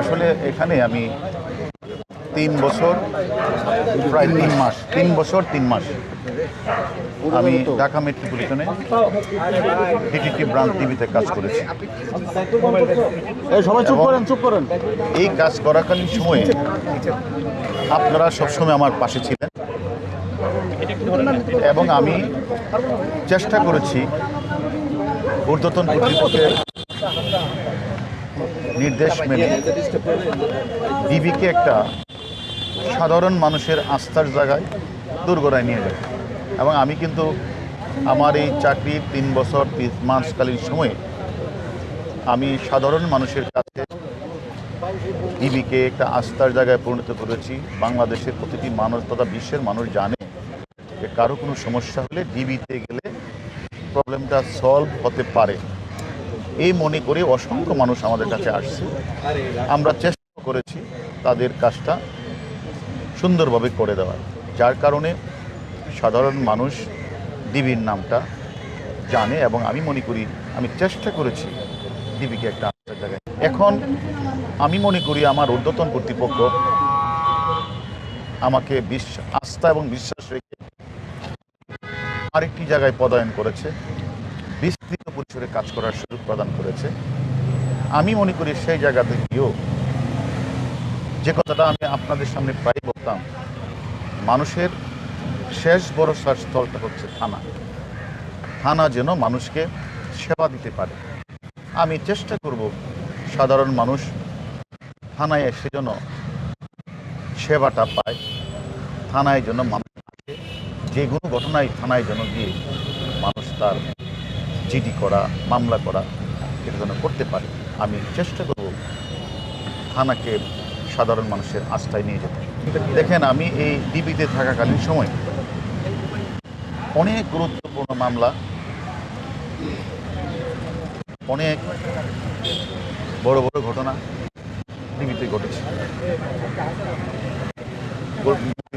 আসলে এখানে আমি তিন বছর প্রায় তিন মাস তিন বছর তিন মাস আমি ঢাকা মেট্রোপলিটনে ডিটিটি ব্রাঞ্চ টিভিতে কাজ করেছি। এই সবাই চুপ করেন চুপ করেন। এই কাজ করাকালীন সময়ে আপনারা সবসময় আমার পাশে ছিলেন। এবং আমি চেষ্টা করেছি ঊর্ধ্বতন কর্তৃপক্ষের নির্দেশ মেনে ডিবিকে একটা সাধারণ মানুষের আস্থার জায়গায় দুর্গড়ায় নিয়ে যায় এবং আমি কিন্তু আমার এই চাকরির তিন বছর, তিন মাসকালীন সময়ে আমি সাধারণ মানুষের কাছে ডিবিকে একটা আস্থার জায়গায় পরিণত করেছি। বাংলাদেশের প্রতিটি মানুষ তথা বিশ্বের মানুষ জানে যে কারও কোনো সমস্যা হলে ডিবিতে গেলে প্রবলেমটা সলভ হতে পারে। এই মনে করে অসংখ্য মানুষ আমাদের কাছে আসছে। আমরা চেষ্টা করেছি তাদের কাজটা সুন্দরভাবে করে দেওয়ার। যার কারণে সাধারণ মানুষ ডিবির নামটা জানে এবং আমি মনে করি, আমি চেষ্টা করেছি ডিবিকে একটা আস্থার জায়গায়। এখন আমি মনে করি আমার ঊর্ধ্বতন কর্তৃপক্ষ আমাকে বিশ্বাস আস্থা এবং বিশ্বাস রেখে আরেকটি জায়গায় পদায়ন করেছে। বিস্তৃত পরিসরে কাজ করার সুযোগ প্রদান করেছে। আমি মনে করি সেই জায়গাতে গিয়েও যে কথাটা আমি আপনাদের সামনে প্রায় বলতাম, মানুষের শেষ ভরসার স্থলটা হচ্ছে থানা। থানা যেন মানুষকে সেবা দিতে পারে। আমি চেষ্টা করব সাধারণ মানুষ থানায় এসে যেন সেবাটা পায়। থানায় যেন মানুষ যে কোনো ঘটনায় থানায় যেন গিয়ে মানুষ তার জিডি করা, মামলা করা, এটা যেন করতে পারে, আমি চেষ্টা করব থানাকে সাধারণ মানুষের আস্থায় নিয়ে যেতে। দেখেন, আমি এই ডিবিতে থাকাকালীন সময় অনেক গুরুত্বপূর্ণ মামলা, অনেক বড় বড় ঘটনা ডিবিতে ঘটেছে।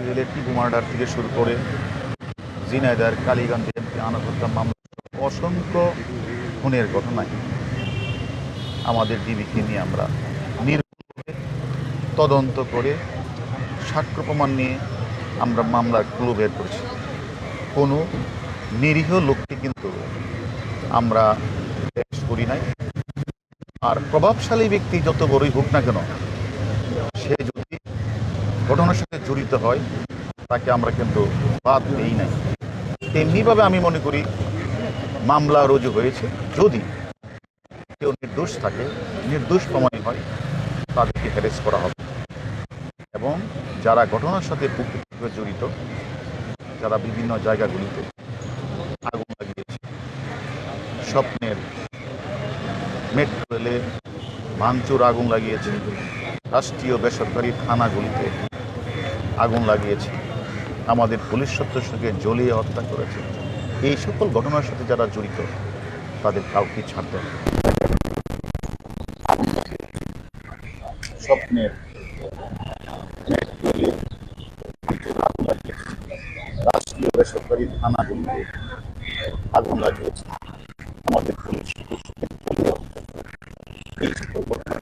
রেলের টিপু মার্ডার থেকে শুরু করে জিনাইদার কালীগঞ্জ এমপি আনাদ হত্যা মামলা অসংখ্য খুনের ঘটনায় আমাদের ডিবিকে নিয়ে আমরা নির্ভুলভাবে তদন্ত করে সাক্ষ্য প্রমাণ নিয়ে আমরা মামলার ক্লু বের করেছি। কোনো নিরীহ লোককে কিন্তু আমরা করি নাই। আর প্রভাবশালী ব্যক্তি যত বড়ই হোক না কেন, সে যদি ঘটনার সাথে জড়িত হয়, তাকে আমরা কিন্তু বাদ দিই নাই। তেমনিভাবে আমি মনে করি মামলা রুজু হয়েছে। যদি কেউ নির্দোষ থাকে, নির্দোষ প্রমাণিত হয়, তাদেরকে হ্যারেস করা হবে। এবং যারা ঘটনার সাথে প্রকৃতভাবে জড়িত, যারা বিভিন্ন জায়গাগুলিতে আগুন লাগিয়েছে, স্বপ্নের মেট্রো রেলে ভাঙচুর আগুন লাগিয়েছে, রাষ্ট্রীয় বেসরকারি থানাগুলিতে আগুন লাগিয়েছে, আমাদের পুলিশ সদস্যকে জ্বলিয়ে হত্যা করেছে। এই সকল ঘটনার সাথে যারা জড়িত, তাদের কাউকে ছাড়তে স্বপ্নের রাষ্ট্রীয় বেসরকারি থানাগুলিতে আগুন লাগিয়েছে আমাদের পুলিশ। এই সকল ঘটনা